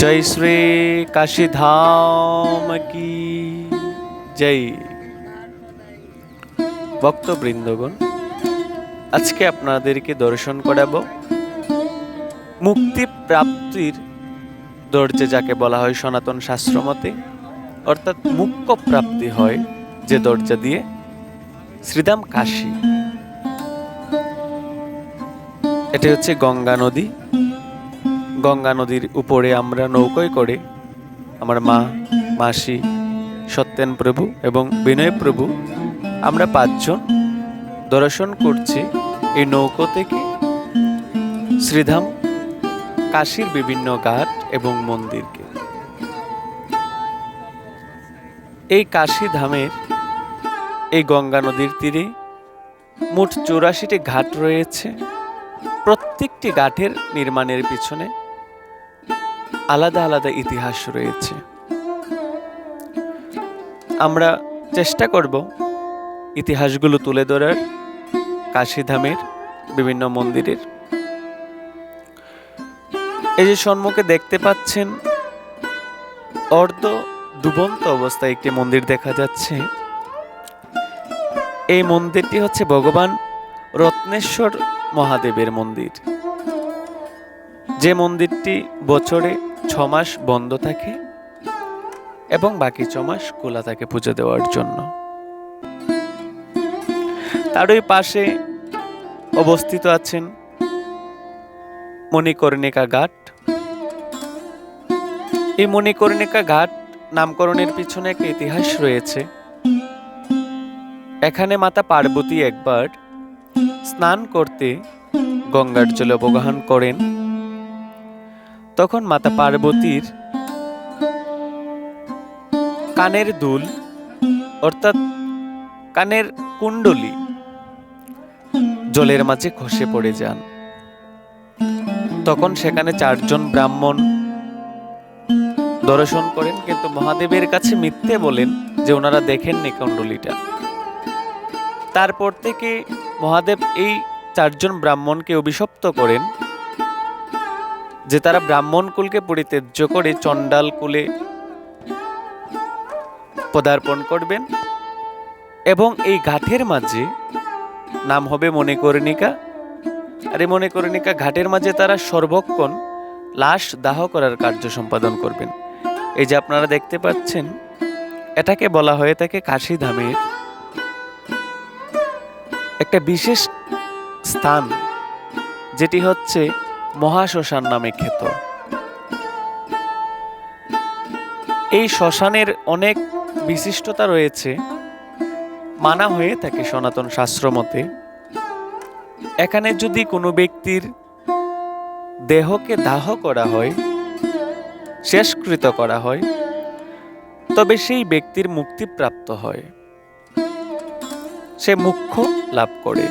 জয় শ্রী কাশী ধাম কি? জয়। ভক্তবৃন্দগণ, আজকে আপনাদেরকে দর্শন করাবো মুক্তি প্রাপ্তির দরজা, যাকে বলা হয় সনাতন শাস্ত্রমতে অর্থাৎ মুখ্য প্রাপ্তি হয় যে দরজা দিয়ে শ্রীদাম কাশী। এটি হচ্ছে গঙ্গা নদী। গঙ্গা নদীর উপরে আমরা নৌকোয় করে আমার মা, মাসি, সত্যেন প্রভু এবং বিনয় প্রভু, আমরা পাঁচজন দর্শন করছি এই নৌকো থেকে শ্রীধাম, কাশীর বিভিন্ন ঘাট এবং মন্দিরকে। এই কাশী ধামের এই গঙ্গা নদীর তীরে মোট চৌরাশিটি ঘাট রয়েছে। প্রত্যেকটি ঘাটের নির্মাণের পিছনে আলাদা আলাদা ইতিহাস রয়েছে। আমরা চেষ্টা করব ইতিহাসগুলো তুলে ধরার, কাশীধামের, বিভিন্ন মন্দিরের। এই যে সম্মুখে দেখতে পাচ্ছেন, অর্ধ ডুবন্ত অবস্থায় একটি মন্দির দেখা যাচ্ছে। এই মন্দিরটি হচ্ছে ভগবান রত্নেশ্বর মহাদেবের মন্দির। যে মন্দিরটি বছরে ছ মাস বন্ধ থাকে এবং বাকি ছ মাস খোলা থাকে পুজো দেওয়ার জন্য। তার ওই পাশে অবস্থিত আছেন মণিকর্ণিকা ঘাট। এই মণিকর্ণিকা ঘাট নামকরণের পিছনে একটা ইতিহাস রয়েছে। এখানে মাতা পার্বতী একবার স্নান করতে গঙ্গার জলে অবগাহন করেন। তখন মাতা পার্বতীর কানের দুল, অর্থাৎ কানের কুণ্ডলি, জলের মাঝে খসে পড়ে যান। তখন সেখানে চারজন ব্রাহ্মণ দর্শন করেন, কিন্তু মহাদেবের কাছে মিথ্যে বলেন যে ওনারা দেখেননি কুণ্ডলিটা। তারপর থেকে মহাদেব এই চারজন ব্রাহ্মণকে অভিশপ্ত করেন। যে তারা ব্রাহ্মণ কুলকে পরিত্যাজ্য করে চণ্ডাল কুলে পদার্পণ করবেন এবং এই ঘাটের মাঝে, নাম হবে মণিকর্ণিকা। আর এই মণিকর্ণিকা ঘাটের মাঝে তারা সর্বক্ষণ লাশ দাহ করার কার্য সম্পাদন করবেন। এই যে আপনারা দেখতে পাচ্ছেন, এটাকে বলা হয়ে থাকে কাশী ধামের একটা বিশেষ স্থান, যেটি হচ্ছে মহাশ্মশান নামে খ্যাত। এই শ্মশানের অনেক বিশিষ্টতা রয়েছে। মানা হয়ে থাকে সনাতন শাস্ত্র মতে। এখানে যদি কোনো ব্যক্তির দেহকে দাহ করা হয়, শেষকৃত করা হয়, তবে সেই ব্যক্তির মুক্তি প্রাপ্ত হয়। সে মুখ্য লাভ করে।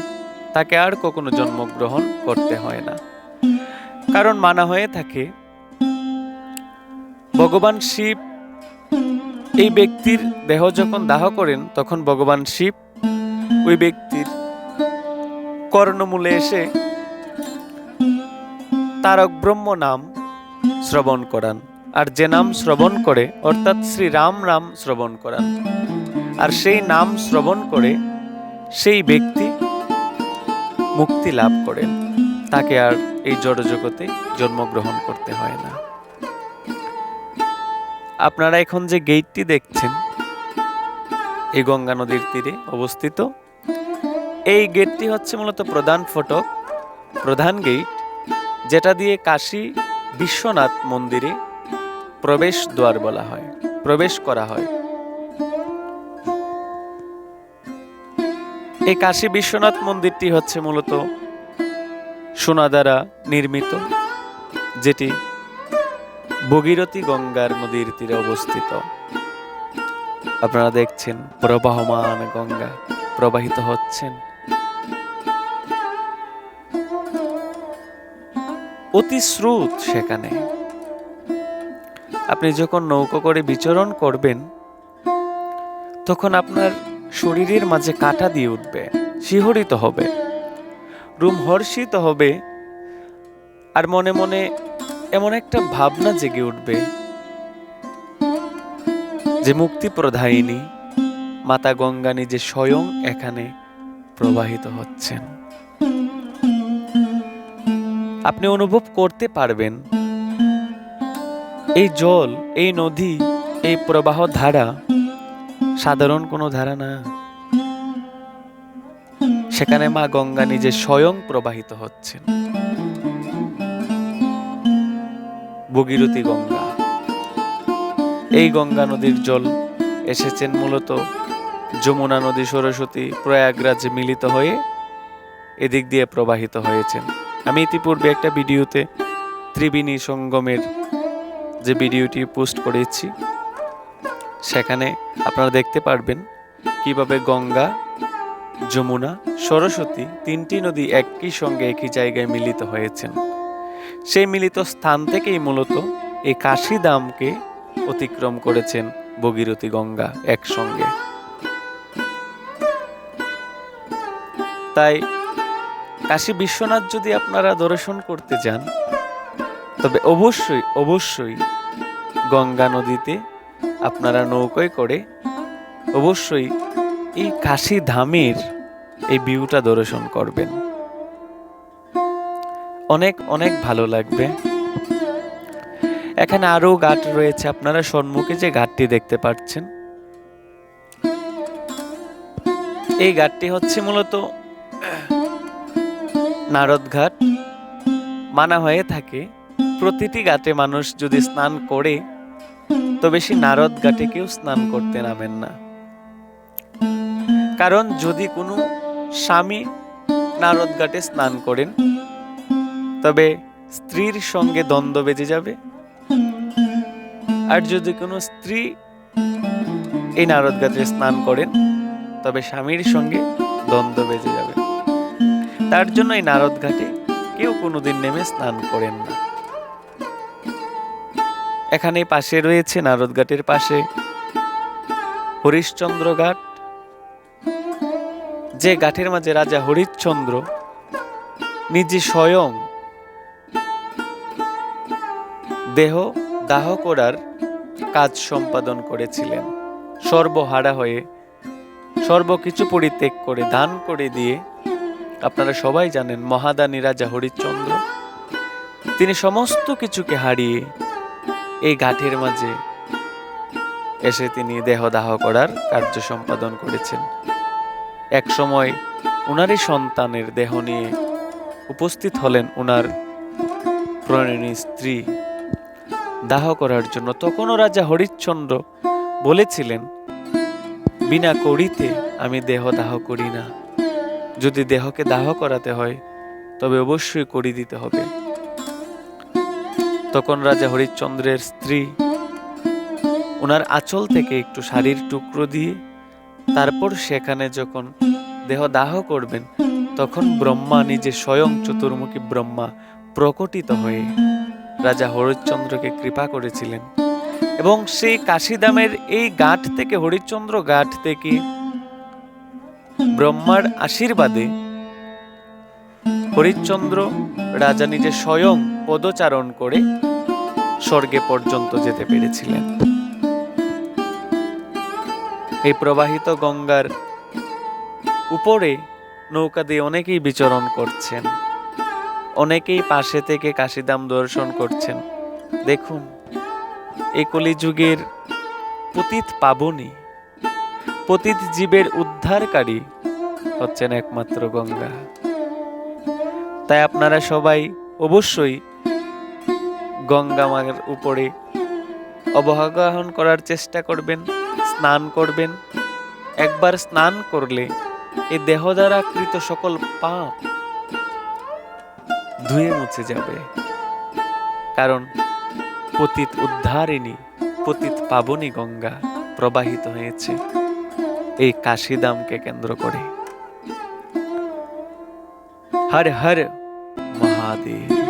তাকে আর কখনো জন্মগ্রহণ করতে হয় না। কারণ মানা হয়ে থাকে। ভগবান শিব এই ব্যক্তির দেহ যখন দাহ করেন, তখন ভগবান শিব ওই ব্যক্তির কর্ণমূলে এসে তারক ব্রহ্ম নাম শ্রবণ করান। আর যে নাম শ্রবণ করে, অর্থাৎ শ্রী রাম রাম শ্রবণ করান। আর সেই নাম শ্রবণ করে সেই ব্যক্তি মুক্তি লাভ করেন। তাকে আর এই জড়জগতে জন্মগ্রহণ করতে হয় না। আপনারা এখন যে গেটটি দেখছেন, এই গঙ্গা নদীর তীরে অবস্থিত, এই গেটটি হচ্ছে মূলত প্রধান ফটক, প্রধান গেট, যেটা দিয়ে কাশী বিশ্বনাথ মন্দিরে প্রবেশ দ্বার বলা হয়, প্রবেশ করা হয়। এই কাশী বিশ্বনাথ মন্দিরটি হচ্ছে মূলত সোনা দ্বারা নির্মিত, যেটি ভগীরথী গঙ্গার নদীর তীরে অবস্থিত। আপনারা দেখছেন, প্রবাহমান গঙ্গা প্রবাহিত হচ্ছেন অতি স্রোত সেখানে। আপনি যখন নৌকো করে বিচরণ করবেন, তখন আপনার শরীরের মাঝে কাটা দিয়ে উঠবে, শিহরিত হবে। রুম হর্ষিত হবে। আর মনে মনে এমন একটা ভাবনা জেগে উঠবে যে মুক্তি প্রদায়িনী মাতা গঙ্গা নিজে স্বয়ং এখানে প্রবাহিত হচ্ছেন। আপনি অনুভব করতে পারবেন, এই জল, এই নদী, এই প্রবাহ ধারা সাধারণ কোনো ধারা না। সেখানে মা গঙ্গা নিজে স্বয়ং প্রবাহিত হচ্ছেন। ভগীরথী গঙ্গা। এই গঙ্গা নদীর জল এসেছেন মূলত যমুনা নদী সরস্বতী প্রয়াগরাজে মিলিত হয়ে এদিক দিয়ে প্রবাহিত হয়েছেন। আমি ইতিপূর্বে একটা ভিডিওতে ত্রিবেণী সঙ্গমের যে ভিডিওটি পোস্ট করেছি, সেখানে আপনারা দেখতে পারবেন কীভাবে গঙ্গা যমুনা, সরস্বতী তিনটি নদী একই সঙ্গে একই জায়গায় মিলিত হয়েছেন। সেই মিলিত স্থান থেকেই মূলত এই কাশিদামকে অতিক্রম করেছেন ভগীরথী গঙ্গা একসঙ্গে। তাই কাশী বিশ্বনাথ যদি আপনারা দর্শন করতে যান, তবে অবশ্যই অবশ্যই গঙ্গা নদীতে আপনারা নৌকায় করে অবশ্যই এই কাশী ধামের এই ভিউটা দর্শন করবেন। অনেক অনেক ভালো লাগবে। এখানে আরও ঘাট রয়েছে, আপনারা সম্মুখে যে ঘাটটি দেখতে পাচ্ছেন। এই ঘাটটি হচ্ছে মূলত নারদ ঘাট। মানা হয়ে থাকে, প্রতিটি ঘাটে মানুষ যদি স্নান করে, তো বেশি নারদ ঘাটে কেউ স্নান করতে নামেন না। কারণ যদি কোনো স্বামী নারদ ঘাটে স্নান করেন। তবে স্ত্রীর সঙ্গে দ্বন্দ্ব বেজে যাবে। আর যদি কোনো স্ত্রী এই নারদ ঘাটে স্নান করেন, তবে স্বামীর সঙ্গে দ্বন্দ্ব বেজে যাবে। তার জন্য এই নারদ ঘাটে কেউ কোনোদিন নেমে স্নান করেন না। এখানে পাশে রয়েছে নারদ ঘাটের পাশে হরিশ্চন্দ্র ঘাট। যে ঘাটের মাঝে রাজা হরিশ্চন্দ্র নিজে স্বয়ং দেহ দাহ করার কাজ সম্পাদন করেছিলেন। সর্বহারা হয়ে সর্বকিছু পরিত্যাগ করে দান করে দিয়ে, আপনারা সবাই জানেন মহাদানী রাজা হরিশ্চন্দ্র, তিনি সমস্ত কিছুকে হারিয়ে এই ঘাটের মাঝে এসে তিনি দেহদাহ করার কার্য সম্পাদন করেছেন। এক সময় উনারই সন্তানের দেহ নিয়ে উপস্থিত হলেন উনার প্রণয়নী স্ত্রী। দাহ করার জন্য তখনও রাজা হরিশ্চন্দ্র বলেছিলেন, বিনা করিতে আমি দেহ দাহ করি না। যদি দেহকে দাহ করাতে হয়, তবে অবশ্যই করি দিতে হবে। তখন রাজা হরিশ্চন্দ্রের স্ত্রী ওনার আঁচল থেকে একটু শাড়ির টুকরো দিয়ে তারপর সেখানে যখন দেহ দাহ করবেন, তখন ব্রহ্মা নিজে স্বয়ং চতুর্মুখী ব্রহ্মা প্রকটিত হয়ে রাজা হরিশ্চন্দ্রকে কৃপা করেছিলেন। এবং সেই কাশিদামের এই গাঠ থেকে, হরিশ্চন্দ্র গাঠ থেকে ব্রহ্মার আশীর্বাদে হরিশ্চন্দ্র রাজা নিজে স্বয়ং পদচারণ করে স্বর্গে পর্যন্ত যেতে পেরেছিলেন। এই প্রবাহিত গঙ্গার উপরে নৌকা দিয়ে অনেকেই বিচরণ করছেন। অনেকেই পাশে থেকে কাশিদাম দর্শন করছেন। দেখুন, এই কলিযুগের পতিত পাবনী, পতিত জীবের উদ্ধারকারী হচ্ছেন একমাত্র গঙ্গা। তাই আপনারা সবাই অবশ্যই গঙ্গা মায়ের উপরে অবগাহন করার চেষ্টা করবেন। স্নান করবেন। একবার স্নান করলে এই দেহ দ্বারা কৃত সকল পাপ ধুয়ে মুছে যাবে। কারণ পতিত উদ্ধারিণী, পতিত পাবনী গঙ্গা প্রবাহিত হয়েছে। এই কাশিদামকে কেন্দ্র করে। হর হর মহাদেব।